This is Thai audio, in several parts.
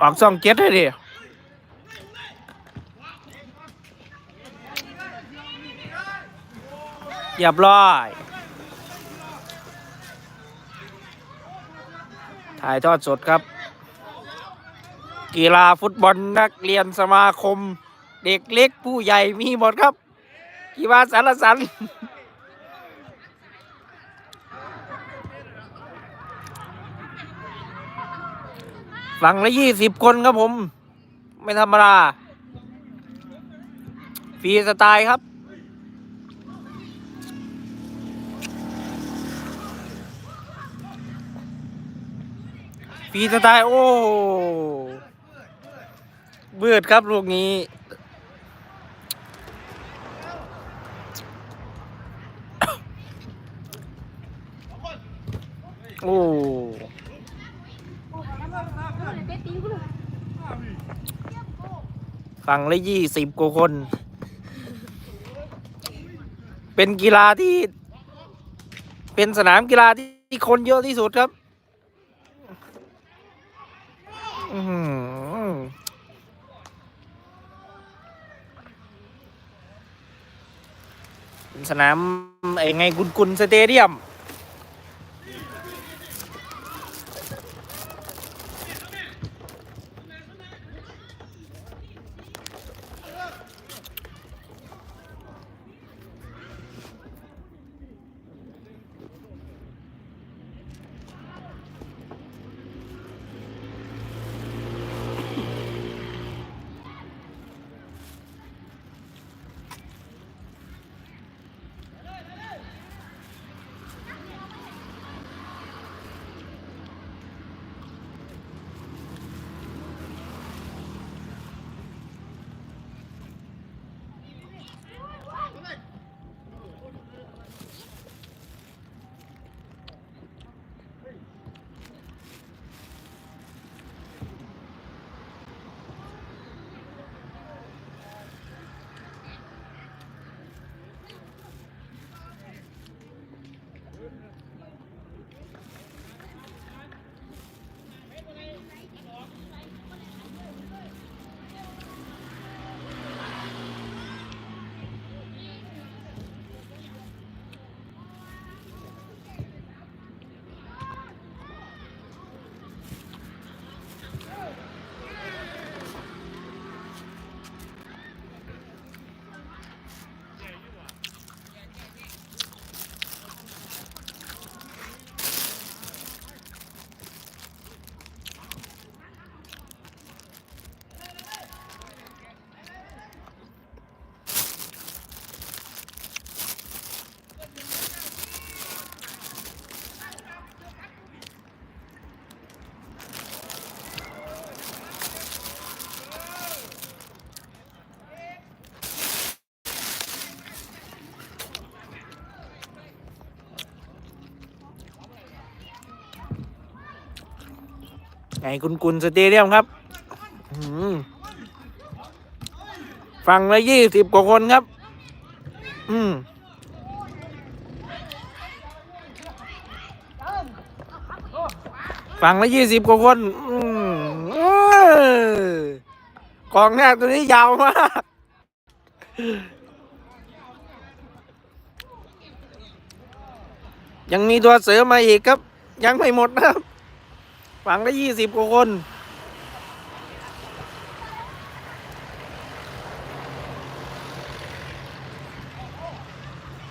ออกซ่องเจ็ดเลยดิเรียบร้อย ถ่ายทอดสดครับ กีฬาฟุตบอลนักเรียนสมาคม เด็กเล็กผู้ใหญ่มีหมดครับกีฬาสารสัน ฝั่งละยี่สิบคนครับผม ไม่ธรรมดาฟรีสไตล์ครับ ฟรีสไตล์ โอ้เบืดครับลูกนี้โอ้ ฝั่งละยี่สิบกว่าคน เป็นกีฬาที่ เป็นสนามกีฬาที่คนเยอะที่สุดครับอื้อหือเป็นสนามไอ้ไงกุนกุนสเตเดียม ไงกุนกุนสเตเดียมครับอื้อหือฝั่งละยี่สิบกว่าคนครับ อืมฝั่งละยี่สิบกว่าคนกองหน้าตัวนี้ยาวมากยังมีตัวเสริมมาอีกครับ ยังไม่หมดนะครับ ฝั่งละยี่สิบกว่าคน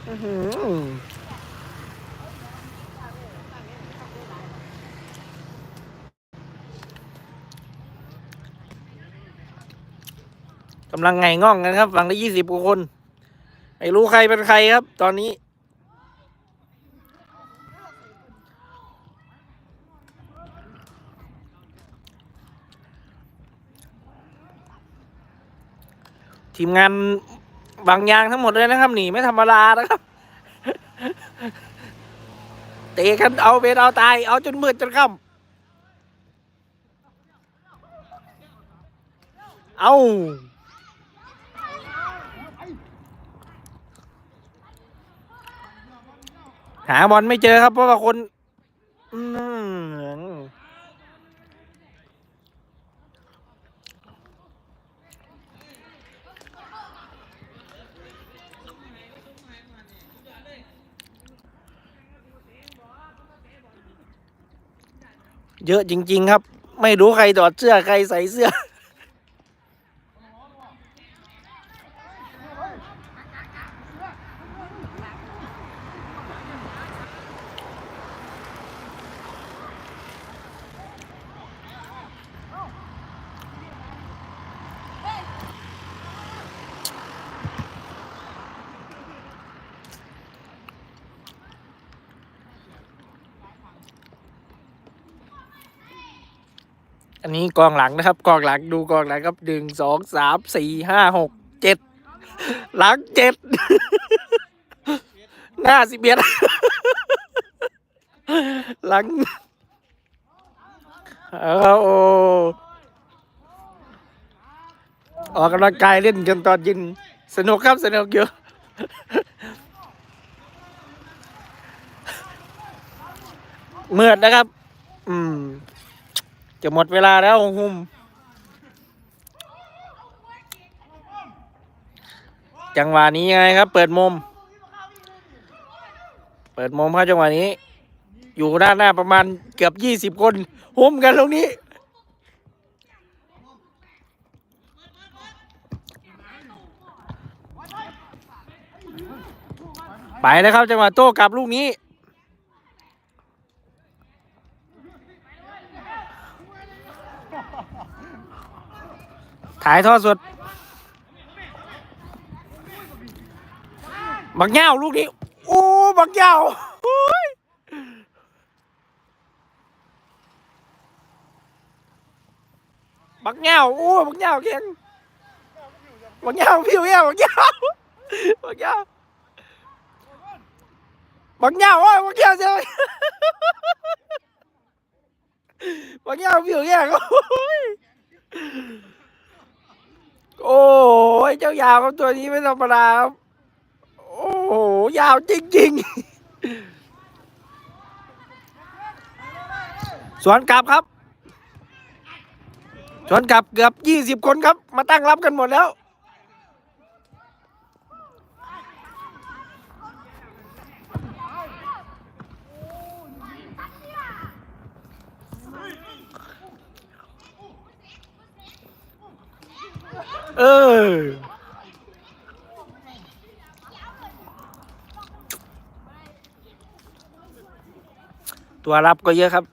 อือหือกำลังไงง่องกันครับ ฝั่งละยี่สิบกว่าคน ไม่รู้ใครเป็นใครครับ ตอนนี้ ทีมงานบางอย่างทั้งหมดเลยนะครับหนีไม่ธรรมดานะครับเตะกันเอาเป็นเอาตาย เอาจนมืดจนค่ำเอาหาบอลไม่เจอครับเพราะว่าคนอืม เยอะจริง ๆ ครับ ไม่รู้ใครถอดเสื้อใครใส่เสื้อ อันนี้กองหลังนะครับ กองหลังดูกองหลังครับหนึ่งสองสามสี่ห้าหกเจ็ดหลังเจ็ดหน้าสิบเอ็ดหลังเอาโอ้ออกกำลังกายเล่นกันตอนย็นสนุกครับสนุกเยอะเมื่อนะครับ จะหมดเวลาแล้วหุ่มจังหวะนี้ยังไงครับ เปิดมุม เปิดมุมครับจังหวะนี้ อยู่ด้านหน้าประมาณเกือบยี่สิบคนหุ่มกันตรงนี้ ไปแล้วครับจังหวะโต้กลับลูกนี้ ถ่าย ทอดสด บักเง่าลูกนี้ โอ้บักเง่าโอ้ยบักเง่าโอ้บักเง่าเก่งบักเง่าผิวเง่าบักเง่าบักเง่าบักเง่าโอ้ยบักเง่าเจ้าบักเง่าผิวเง่าโอ้ย โอ้ยเจ้ายาวครับตัวนี้ไม่ธรรมดาครับ โอ้โหยาวจริงๆ สวนกลับครับ สวนกลับเกือบยี่สิบคนครับ มาตั้งรับกันหมดแล้ว เออ ตัวรับก็เยอะครับ